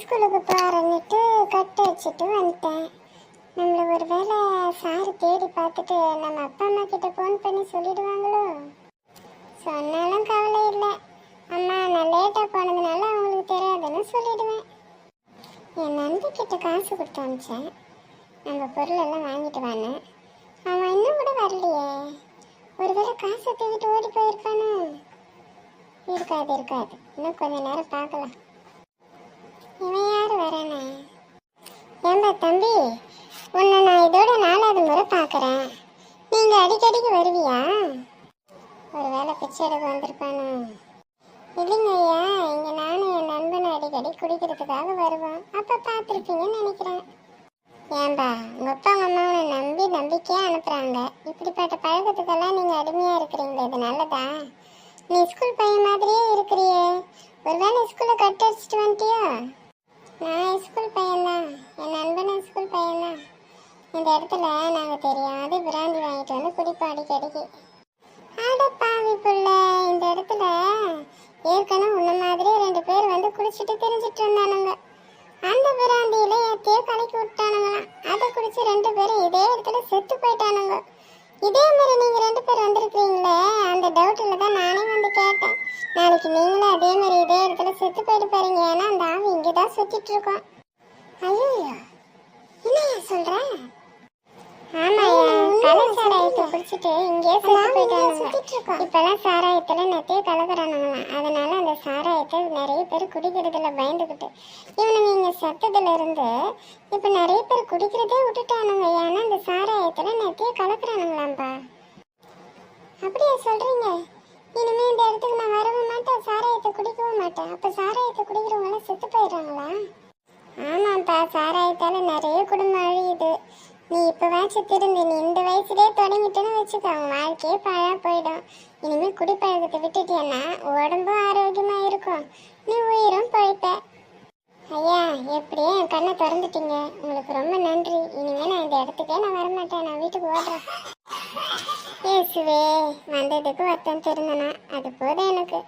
ஸ்கூலுக்கு போகிறன்னுட்டு கட்டு வச்சுட்டு வந்துட்டேன். நம்மளை ஒரு வேளை சார் தேடி பார்த்துட்டு நம்ம அப்பா அம்மா கிட்ட ஃபோன் பண்ணி சொல்லிடுவாங்களோ? சொன்னாலும் கவலை இல்லை. அம்மா நான் லேட்டாக போனதுனால அவங்களுக்கு தெரியாதுன்னு சொல்லிடுவேன். என் நம்பி கிட்ட காசு கொடுத்து அனுப்பிச்சேன் நம்ம பொருள் எல்லாம் வாங்கிட்டு வானே அவன் இன்னும் கூட வரலையே. ஒருவேளை காசை தூக்கிட்டு ஓடி போயிருக்கானோ இருக்காது இருக்காது. இன்னும் கொஞ்ச நேரம் பார்க்கலாம். இவன் யார் வரானே. ஏம்பா தம்பி உன்னை நான் இதோட நாலாவது முறை பார்க்குறேன். நீங்கள் அடிக்கடிக்கு வருவியா? ஒரு வேளை பிச்சை எடுக்க வந்திருப்பானோ? இல்லைங்க ஐயா இங்கே நானும் என் நண்பனை அடிக்கடி குடிக்கிறதுக்காக வருவோம். அப்போ பார்த்துருப்பீங்கன்னு நினைக்கிறேன். ஏன்பா உங்கள் அப்பா உங்கள் அம்மா உன்னை நம்பி நம்பிக்கையாக அனுப்புகிறாங்க இப்படிப்பட்ட பழக்கத்துக்கெல்லாம் நீங்கள் அடிமையாக இருக்கிறீங்களே இது நல்லதா? நீ ஸ்கூல் பையன் மாதிரியே இருக்கிறியே. ஒருவேளை ஸ்கூலில் கட் அடிச்சிட்டு வந்துட்டியோ? நான் ஸ்கூல் பையன்தான் என் நண்பனும் ஸ்கூல் பையன்தான் இந்த இடத்துல நாங்கள் தெரியாத பிராந்தி வாங்கிட்டு வந்து குடிப்போம் அடிக்கடிக்கு அட பாவி புள்ள இந்த இடத்துல ஏற்கனவே உன்ன மாதிரி ரெண்டு பேர் வந்து குடிச்சிட்டு தெரிஞ்சிட்டு இருந்தானுங்க. அந்த பிராந்தியில எத்தையோ கலக்கி விட்டானுங்களாம் அதை குடிச்சு ரெண்டு பேரும் இதே இடத்துல செத்து போயிட்டானுங்க. இதே மாதிரி நீங்க ரெண்டு பேர் வந்திருக்கீங்களே அந்த டவுட்ல தான் நானே வந்து கேட்டேன். நாளைக்கு நீங்களும் அதே மாதிரி இடத்துல செத்து போயிட்டு போறீங்க ஏன்னா அந்த ஆவி இங்கே தான் சுத்திட்டு இருக்கோம். ஐயோ என்னையா சொல்ற? குடிச்சிட்டு இங்கேயே செத்து போயிட்டானுங்க இப்பெல்லாம் சாராயத்துல நெத்தைய கலக்குறானுங்களாம் அதனால அந்த சாராயத்தை நிறைய பேர் குடிக்கிறதுல பயந்துக்கிட்டு இவனுங்க இங்க சத்தத்துல இருந்து இப்ப நிறைய பேர் குடிக்கிறதே விட்டுட்டானுங்க. ஏன்னா அந்த சாராயத்துல நெத்தைய கலக்குறானுங்களாம்பா. அப்படியா சொல்றீங்க? இனிமே இந்த சாராயத்தை குடிக்கவும் மாட்டேன். அப்ப சாராயத்தை குடிக்கிறவங்களாம் செத்து போயிடுறாங்களா? ஆமாப்பா சாராயத்தால நிறைய குடும்பம் அழியுது. நீ இப்பவாச்சும் திருந்தி நீ இந்த வயசுலேயே தொடங்கிட்டேன்னு வச்சுக்கோ உன் வாழ்க்கையே பாழா போயிடும். இனிமேல் குடிப்பழக்கத்தை விட்டுட்டேன்னா உடம்பும் ஆரோக்கியமாக இருக்கும். நீ உயிரும் பழைப்ப. ஐயா எப்படியே என் கண்ணை திறந்துட்டீங்க. உங்களுக்கு ரொம்ப நன்றி. இனிமேல் நான் இந்த இடத்துக்கே நான் வரமாட்டேன். நான் வீட்டுக்கு ஓடுறேன். இயேசுவே வந்ததுக்கு வருத்தம் திருந்தனா அது போதும் எனக்கு.